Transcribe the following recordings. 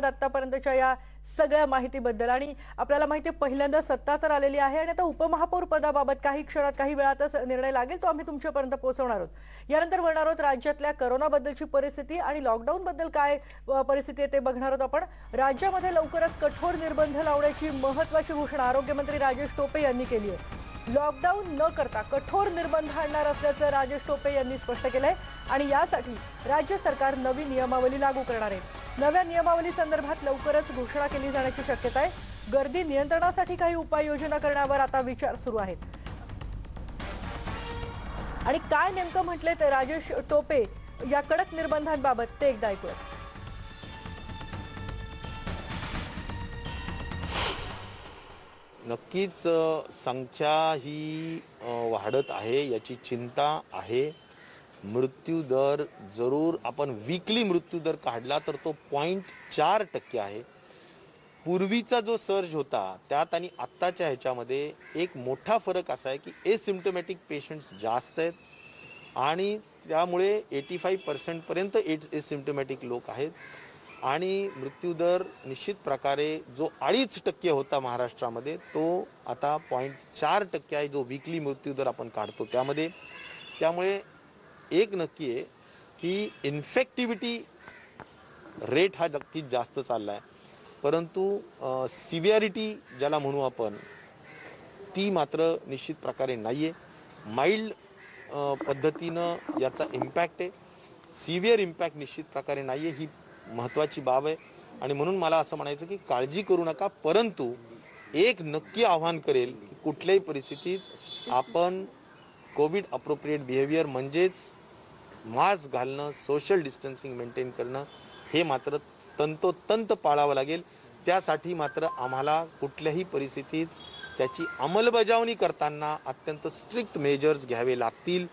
धन्यवाद आतापर्यंतच्या या सगळ्या माहितीबद्दल. आणि आपल्याला माहिती आहे पहिल्यांदा सत्ता तर आलेली आहे आणि आता उपमहापौर पदाबाबत काही क्षणात काही वेळातच निर्णय लागेल तो आम्ही तुमच्यापर्यंत पोहोचवणार आहोत. यानंतर बोलणार आहोत राज्यातल्या करोनाबद्दलची परिस्थिती आणि लॉकडाऊन बद्दल काय परिस्थिती आहे ते बघणार आहोत आपण. राज्यामध्ये लवकरच कठोर निर्बंध लावण्याची महत्वाची घोषणा आरोग्यमंत्री राजेश टोपे यांनी केली आहे. लॉकडाऊन न करता कठोर निर्बंध आणणार असल्याचं राजेश टोपे यांनी स्पष्ट केलंय. आणि यासाठी राज्य सरकार नवी नियमावली लागू करणार आहे. नव्या नियमावली संदर्भात लवकरच घोषणा केली जाण्याची शक्यता आहे. गर्दी नियंत्रणासाठी काही उपाययोजना करण्यावर आता विचार सुरू आहेत. आणि काय नेमकं म्हटले ते राजेश टोपे या कडक निर्बंधांबाबत ते एकदा ऐकूया नक्कीच संख्या ही वाढत आहे याची चिंता आहे. मृत्यू दर जरूर आपण विकली मृत्यू दर काढला तर तो पॉईंट चार टक्के आहे. पूर्वीचा जो सर्ज होता त्यात आणि आत्ताच्या ह्याच्यामध्ये एक मोठा फरक असा आहे की एसिम्टोमॅटिक पेशंट्स जास्त आहेत आणि त्यामुळे एटी फाईव्ह पर्सेंटपर्यंत एट एसिम्टोमॅटिक लोक आहेत. आणि मृत्यूदर निश्चित प्रकारे जो अडीच टक्के होता महाराष्ट्रामध्ये तो आता पॉईंट चार टक्के आहे जो विकली मृत्यूदर आपण काढतो त्यामध्ये. त्यामुळे एक नक्की आहे की इन्फेक्टिव्हिटी रेट हा नक्कीच जास्त चालला आहे परंतु सिव्हिअरिटी ज्याला म्हणू आपण ती मात्र निश्चित प्रकारे नाही आहे माइल्ड पद्धतीनं याचा इम्पॅक्ट आहे. सिव्हिअर इम्पॅक्ट निश्चित प्रकारे नाही आहे ही महत्त्वाची बाब आहे. आणि म्हणून मला असं म्हणायचं की काळजी करू नका परंतु एक नक्की आव्हान करेल की कुठल्याही परिस्थितीत आपण कोविड अप्रोप्रिएट बिहेवियर म्हणजेच मास्क घालणं सोशल डिस्टन्सिंग मेंटेन करणं हे मात्र तंतोतंत पाळावं लागेल. त्यासाठी मात्र आम्हाला कुठल्याही परिस्थितीत त्याची अंमलबजावणी करताना अत्यंत स्ट्रिक्ट मेजर्स घ्यावे लागतील.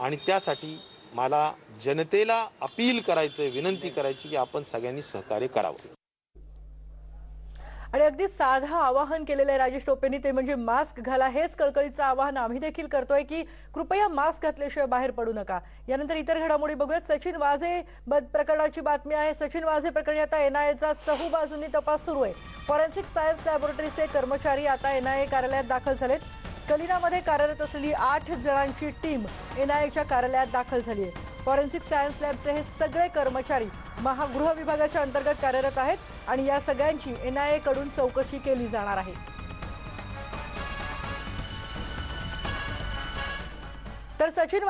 आणि त्यासाठी मला जनतेला अपील करायचं विनंती करायची की आपण सगळ्यांनी सहकार्य करावं. आणि अगदी साधं आवाहन केलेलं आहे राजेश टोपेंनी ते म्हणजे मास्क घाला. हेच कळकळीचं आवाहन आम्ही देखील करतोय की कृपया मास्क घातल्याशिवाय बाहेर पडू नका. यानंतर इतर घडामोडी बघूयात. सचिन वाझे प्रकरणाची बातमी आहे. सचिन वाझे प्रकरणी आता एनआयएचा चहू बाजूंनी तपास सुरू आहे. फॉरेन्सिक सायन्स लॅबोरेटरीचे कर्मचारी आता एनआयए कार्यालयात दाखल झालेत. कलिनामध्ये कार्यरत असलेली आठ जणांची टीम एनआयएच्या कार्यालयात दाखल झाली आहे. फॉरेन्सिक सायन्स लॅबचे हे सगळे कर्मचारी महागृह विभागाच्या अंतर्गत कार्यरत आहेत आणि या सगळ्यांची एनआयए कडून चौकशी केली जाणार आहे. तर सचिन